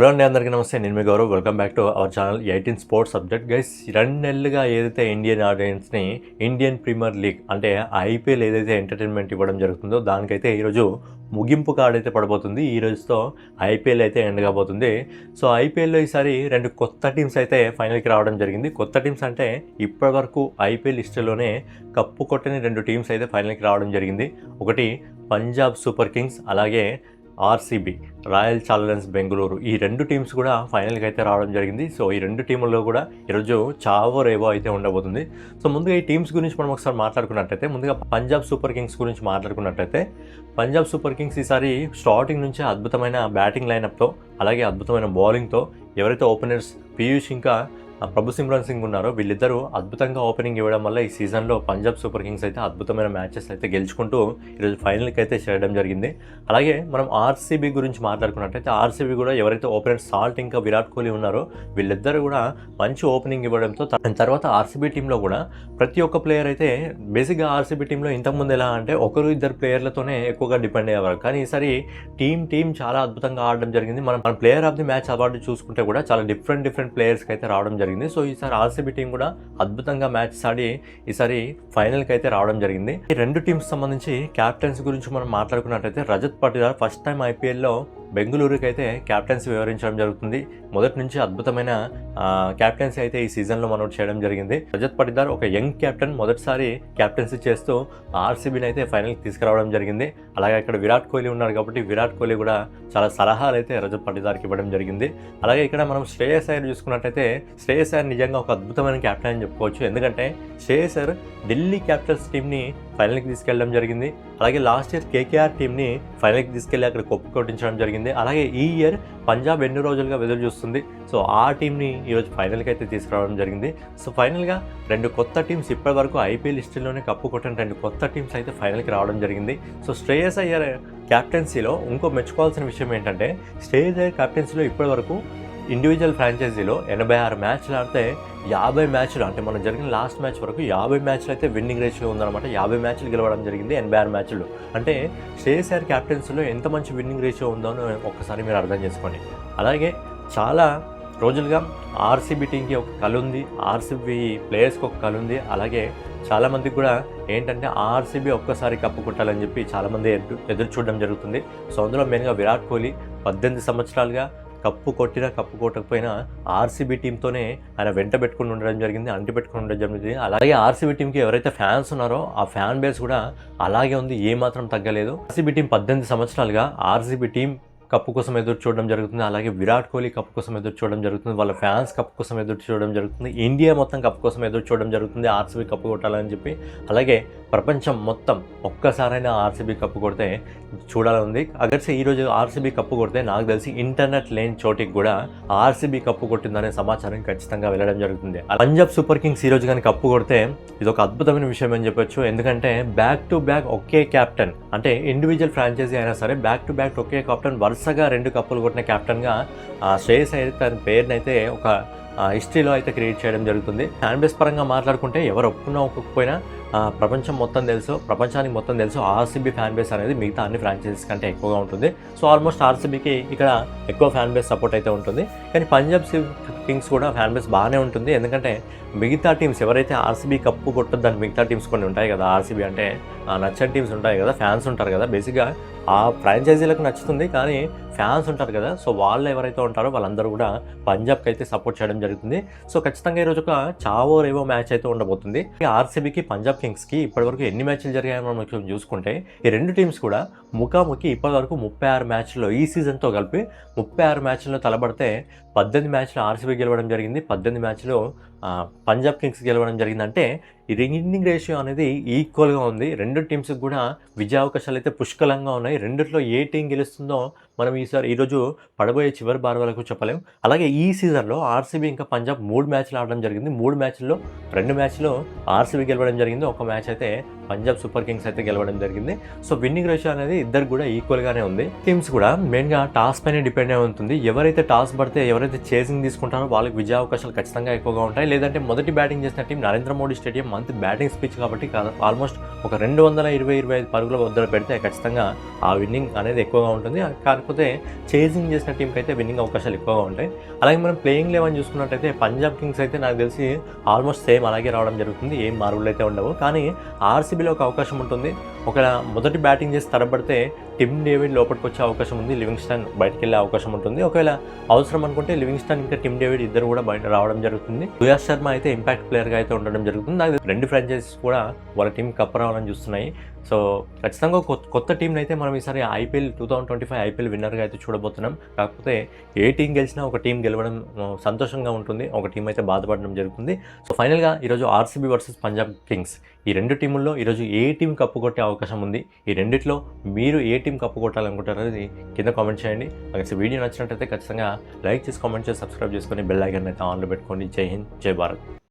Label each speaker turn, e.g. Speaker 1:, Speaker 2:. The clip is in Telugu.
Speaker 1: హలో అండి అందరికీ నమస్తే. నేను మీ Gaurav. Welcome back to our channel eighteen sports subject guys రెండు నెలలుగా ఏదైతే ఇండియన్ ఆడియన్స్ని ఇండియన్ ప్రీమియర్ లీగ్ అంటే ఐపీఎల్ ఏదైతే ఎంటర్టైన్మెంట్ ఇవ్వడం జరుగుతుందో దానికైతే ఈరోజు ముగింపు కార్డ్ అయితే పడబోతుంది. ఈ రోజుతో ఐపీఎల్ అయితే ఎండ్ కాబోతుంది. సో ఐపీఎల్లో ఈసారి రెండు కొత్త టీమ్స్ అయితే ఫైనల్కి రావడం జరిగింది. కొత్త టీమ్స్ అంటే ఇప్పటివరకు ఐపీఎల్ హిస్టరీలోనే కప్పు కొట్టని రెండు టీమ్స్ అయితే ఫైనల్కి రావడం జరిగింది. ఒకటి పంజాబ్ సూపర్ కింగ్స్ అలాగే ఆర్సీబీ రాయల్ ఛాలెంజర్స్ బెంగళూరు ఈ రెండు టీమ్స్ కూడా ఫైనల్కి అయితే రావడం జరిగింది. సో ఈ రెండు టీముల్లో కూడా ఈరోజు చావో రేవో అయితే ఉండబోతుంది. సో ముందుగా ఈ టీమ్స్ గురించి మనం ఒకసారి మాట్లాడుకున్నట్టయితే ముందుగా పంజాబ్ సూపర్ కింగ్స్ గురించి మాట్లాడుకున్నట్టయితే పంజాబ్ సూపర్ కింగ్స్ ఈసారి స్టార్టింగ్ నుంచే అద్భుతమైన బ్యాటింగ్ లైనప్తో అలాగే అద్భుతమైన బౌలింగ్తో ఎవరైతే ఓపెనర్స్ పీయూష్ ఇంకా ప్రభు సిమ్రాన్ సింగ్ ఉన్నారు వీళ్ళిద్దరూ అద్భుతంగా ఓపెనింగ్ ఇవ్వడం వల్ల ఈ సీజన్లో పంజాబ్ సూపర్ కింగ్స్ అయితే అద్భుతమైన మ్యాచెస్ అయితే గెలుచుకుంటూ ఈరోజు ఫైనల్కి అయితే చేరడం జరిగింది. అలాగే మనం ఆర్సీబీ గురించి మాట్లాడుకున్నట్టయితే ఆర్సీబీ కూడా ఎవరైతే ఓపెనర్ సాల్ట్ ఇంకా విరాట్ కోహ్లీ ఉన్నారో వీళ్ళిద్దరూ కూడా మంచి ఓపెనింగ్ ఇవ్వడంతో తర్వాత ఆర్సీబీ టీంలో కూడా ప్రతి ఒక్క ప్లేయర్ అయితే బేసిక్గా ఆర్సీబీ టీంలో ఇంతకుముందు ఎలా అంటే ఒకరు ఇద్దరు ప్లేయర్లతోనే ఎక్కువగా డిపెండ్ అయ్యేవారు. కానీ ఈసారి టీం టీం చాలా అద్భుతంగా ఆడడం జరిగింది. మనం మన player of the match award చూసుకుంటే కూడా చాలా డిఫరెంట్ డిఫరెంట్ ప్లేయర్స్కి అయితే రావడం జరిగింది. జరిగింది. సో ఈసారి ఆర్సీబీ టీం కూడా అద్భుతంగా మ్యాచ్ ఆడి ఈసారి ఫైనల్కి అయితే రావడం జరిగింది. ఈ రెండు టీమ్స్ సంబంధించి క్యాప్టెన్స్ గురించి మనం మాట్లాడుకున్నట్టయితే రజత్ పటిదార్ ఫస్ట్ టైం ఐపీఎల్లో బెంగళూరుకి అయితే క్యాప్టెన్సీ వివరించడం జరుగుతుంది. మొదటి నుంచి అద్భుతమైన క్యాప్టెన్సీ అయితే ఈ సీజన్లో మనం చేయడం జరిగింది. రజత్ పటిదార్ ఒక యంగ్ కెప్టెన్ మొదటిసారి క్యాప్టెన్సీ చేస్తూ ఆర్సీబీని అయితే ఫైనల్కి తీసుకురావడం జరిగింది. అలాగే ఇక్కడ విరాట్ కోహ్లీ ఉన్నారు కాబట్టి విరాట్ కోహ్లీ కూడా చాలా సలహాలు అయితే రజత్ పటిదార్కి ఇవ్వడం జరిగింది. అలాగే ఇక్కడ మనం శ్రేయస్ అయ్యర్ చూసుకున్నట్టయితే శ్రేయస్ అయ్యర్ నిజంగా ఒక అద్భుతమైన క్యాప్టెన్ అని చెప్పుకోవచ్చు. ఎందుకంటే శ్రేయస్ అయ్యర్ ఢిల్లీ క్యాపిటల్స్ టీంని ఫైనల్కి తీసుకెళ్ళడం జరిగింది. అలాగే లాస్ట్ ఇయర్ కేకేఆర్ టీంని ఫైనల్కి తీసుకెళ్ళి అక్కడ కొప్పు కొట్టించడం జరిగింది. అలాగే ఈ ఇయర్ పంజాబ్ ఎన్ని రోజులుగా వెదురు చూస్తుంది? సో ఆ టీంని ఈరోజు ఫైనల్కి అయితే తీసుకురావడం జరిగింది. సో ఫైనల్గా రెండు కొత్త టీమ్స్ ఇప్పటి వరకు ఐపీఎల్ హిస్టరీలోనే కప్పు కొట్టిన రెండు కొత్త టీమ్స్ అయితే ఫైనల్కి రావడం జరిగింది. సో శ్రేయస్ అయ్యర్ క్యాప్టెన్సీలో ఇంకో మెచ్చుకోవాల్సిన విషయం ఏంటంటే శ్రేయస్ అయ్యర్ క్యాప్టెన్సీలో ఇప్పటి వరకు ఇండివిజువల్ ఫ్రాంచైజీలో ఎనభై ఆరు మ్యాచ్లు ఆడితే యాభై మ్యాచ్లు అంటే మనం జరిగిన లాస్ట్ మ్యాచ్ వరకు యాభై మ్యాచ్లు అయితే విన్నింగ్ రేషియో ఉందన్నమాట. యాభై మ్యాచ్లు గెలవడం జరిగింది ఎనభై ఆరు మ్యాచ్లు. అంటే శ్రేయస్ క్యాప్టెన్సీలో ఎంత మంచి విన్నింగ్ రేషియో ఉందో అని ఒక్కసారి మీరు అర్థం చేసుకోండి. అలాగే చాలా రోజులుగా ఆర్సీబీ టీంకి ఒక కళ ఉంది ఆర్సీబీ ప్లేయర్స్కి ఒక కళ ఉంది. అలాగే చాలామందికి కూడా ఏంటంటే ఆర్సీబీ ఒక్కసారి కప్పు కొట్టాలని చెప్పి చాలామంది ఎదురు ఎదురు చూడడం జరుగుతుంది. సో అందులో మెయిన్గా విరాట్ కోహ్లీ పద్దెనిమిది సంవత్సరాలుగా కప్పు కొట్టినా కప్పు కొట్టకపోయినా ఆర్సీబీ టీంతోనే ఆయన వెంట పెట్టుకుని ఉండడం జరిగింది అంటి పెట్టుకుని ఉండడం జరిగింది. అలాగే ఆర్సీబీ టీంకి ఎవరైతే ఫ్యాన్స్ ఉన్నారో ఆ ఫ్యాన్ బేస్ కూడా అలాగే ఉంది ఏమాత్రం తగ్గలేదు. ఆర్సీబీ టీం పద్దెనిమిది సంవత్సరాలుగా ఆర్సీబీ టీం కప్పు కోసం ఎదురు చూడడం జరుగుతుంది. అలాగే విరాట్ కోహ్లీ కప్పు కోసం ఎదురు చూడడం జరుగుతుంది. వాళ్ళ ఫ్యాన్స్ కప్పు కోసం ఎదురు చూడడం జరుగుతుంది. ఇండియా మొత్తం కప్పు కోసం ఎదురు చూడడం జరుగుతుంది. ఆర్సీబీ కప్పు కొట్టాలని చెప్పి. అలాగే ప్రపంచం మొత్తం ఒక్కసారైనా ఆర్సీబీ కప్పు కొడితే చూడాలని ఉంది. అగర్సే ఈరోజు ఆర్సీబీ కప్పు కొడితే నాకు తెలిసి ఇంటర్నెట్ లేని చోటికి కూడా ఆర్సీబీ కప్పు కొట్టిందనే సమాచారం ఖచ్చితంగా వెళ్ళడం జరుగుతుంది. పంజాబ్ సూపర్ కింగ్స్ ఈ రోజు కానీ కప్పు కొడితే ఇది ఒక అద్భుతమైన విషయం అని చెప్పొచ్చు. ఎందుకంటే బ్యాక్ టు బ్యాక్ ఒకే కెప్టెన్ అంటే ఇండివిజువల్ ఫ్రాంచైజీ అయినా సరే బ్యాక్ టు బ్యాక్ ఒకే కెప్టెన్ వరుసగా రెండు కప్పులు కొట్టిన కెప్టెన్గా శ్రేయస్ అయితే తన పేరునైతే అయితే ఒక హిస్టరీలో అయితే క్రియేట్ చేయడం జరుగుతుంది. ఫ్యాన్ బేస్ పరంగా మాట్లాడుకుంటే ఎవరు ఒప్పుకున్నా ఒప్పుకోకపోయినా ప్రపంచం మొత్తం తెలుసు ప్రపంచానికి మొత్తం తెలుసు ఆర్సీబీ ఫ్యాన్ బేస్ అనేది మిగతా అన్ని ఫ్రాంచైజీస్ కంటే ఎక్కువగా ఉంటుంది. సో ఆల్మోస్ట్ ఆర్సీబీకి ఇక్కడ ఎక్కువ ఫ్యాన్ బేస్ సపోర్ట్ అయితే ఉంటుంది. కానీ పంజాబ్ కింగ్స్ కూడా ఫ్యాన్ బేస్ బాగానే ఉంటుంది. ఎందుకంటే మిగతా టీమ్స్ ఎవరైతే ఆర్సీబీ కప్పు కొట్టద్దని మిగతా టీమ్స్ కొన్ని ఉంటాయి కదా ఆర్సీబీ అంటే నచ్చని టీమ్స్ ఉంటాయి కదా ఫ్యాన్స్ ఉంటారు కదా. బేసిక్గా ఆ ఫ్రాంచైజీలకు నచ్చుతుంది కానీ ఫ్యాన్స్ ఉంటారు కదా. సో వాళ్ళు ఎవరైతే ఉంటారో వాళ్ళందరూ కూడా పంజాబ్కి అయితే సపోర్ట్ చేయడం జరుగుతుంది. సో ఖచ్చితంగా ఈరోజు ఒక చావో రేవో మ్యాచ్ అయితే ఉండబోతుంది. ఆర్సీబీకి పంజాబ్ కింగ్స్కి ఇప్పటివరకు ఎన్ని మ్యాచ్లు జరిగాయో మనం చూసుకుంటే ఈ రెండు టీమ్స్ కూడా ముఖాముఖి ఇప్పటివరకు ముప్పై ఆరు మ్యాచ్ల్లో ఈ సీజన్తో కలిపి ముప్పై ఆరు మ్యాచ్ల్లో తలబడితే పద్దెనిమిది మ్యాచ్లు ఆర్సీబీ గెలవడం జరిగింది పద్దెనిమిది మ్యాచ్లో పంజాబ్ కింగ్స్ గెలవడం జరిగింది అంటే ఈ రిన్నింగ్ రేషియో అనేది ఈక్వల్గా ఉంది. రెండు టీమ్స్కి కూడా విజయ అవకాశాలు అయితే పుష్కలంగా ఉన్నాయి. రెండిట్లో ఏ టీం గెలుస్తుందో మనం ఈసారి ఈరోజు పడబోయే చివరి బార్ వరకు చెప్పలేం. అలాగే ఈ సీజన్లో ఆర్సీబీ ఇంకా పంజాబ్ మూడు మ్యాచ్లు ఆడడం జరిగింది. మూడు మ్యాచ్ల్లో రెండు మ్యాచ్లు ఆర్సీబీ గెలవడం జరిగింది. ఒక మ్యాచ్ అయితే పంజాబ్ సూపర్ కింగ్స్ అయితే గెలవడం జరిగింది. సో విన్నింగ్ రేషియో అనేది ఇద్దరు కూడా ఈక్వల్గానే ఉంది. టీమ్స్ కూడా మెయిన్గా టాస్ పైన డిపెండ్ అయి ఉంటుంది. ఎవరైతే టాస్ పడితే ఎవరైతే చేసింగ్ తీసుకుంటారో వాళ్ళకి విజయావకాశాలు ఖచ్చితంగా ఎక్కువగా ఉంటాయి. లేదంటే మొదటి బ్యాటింగ్ చేసిన team Narendra Modi stadium month batting speech కాబట్టి ఆల్మోస్ట్ ఒక రెండు వందల ఇరవై ఇరవై ఐదు పరుగుల వద్ద పెడితే ఖచ్చితంగా ఆ విన్నింగ్ అనేది ఎక్కువగా ఉంటుంది. కాకపోతే చేజింగ్ చేసిన టీంకి అయితే విన్నింగ్ అవకాశాలు ఎక్కువగా ఉంటాయి. అలాగే మనం ప్లేయింగ్ లెవెన్ చూసుకున్నట్టయితే పంజాబ్ కింగ్స్ అయితే నాకు తెలిసి ఆల్మోస్ట్ సేమ్ అలాగే రావడం జరుగుతుంది. ఏం మార్పులు అయితే ఉండవు. కానీ ఆర్సీబీలో ఒక అవకాశం ఉంటుంది. ఒక మొదటి బ్యాటింగ్ చేసి తడబడితే టిమ్ డేవిడ్ లోపలికి వచ్చే అవకాశం ఉంది. లివింగ్స్టన్ బయటకు వెళ్ళే అవకాశం ఉంటుంది. ఒకవేళ అవసరం అనుకుంటే లివింగ్స్టన్ ఇంకా టిమ్ డేవిడ్ ఇద్దరు కూడా బయట రావడం జరుగుతుంది. సుయాష్ శర్మ అయితే ఇంపాక్ట్ ప్లేయర్గా అయితే ఉండడం జరుగుతుంది. నాకు రెండు ఫ్రాంచైజీస్ కూడా వాళ్ళ టీం కప్ రావాలని చూస్తున్నాయి. సో ఖచ్చితంగా కొత్త టీంని అయితే మనం ఈసారి IPL two thousand twenty five IPL విన్నర్గా అయితే చూడబోతున్నాం. కాకపోతే ఏ టీం గెలిచినా ఒక టీం గెలవడం సంతోషంగా ఉంటుంది. ఒక టీం అయితే బాధపడడం జరుగుతుంది. సో ఫైనల్గా ఈరోజు ఆర్సీబీ వర్సెస్ పంజాబ్ కింగ్స్. ఈ రెండు టీముల్లో ఈరోజు ఏ టీం కప్పు కొట్టే అవకాశం ఉంది? ఈ రెండిట్లో మీరు ఏ టీం కప్పు కొట్టాలనుకుంటారు అది కింద కామెంట్ చేయండి. అలాగే వీడియో నచ్చినట్టయితే ఖచ్చితంగా లైక్ చేసి కామెంట్ చేసి సబ్స్క్రైబ్ చేసుకొని బెల్ ఐకన్ అయితే ఆన్లో పెట్టుకోండి. జై హింద్ జై భారత్.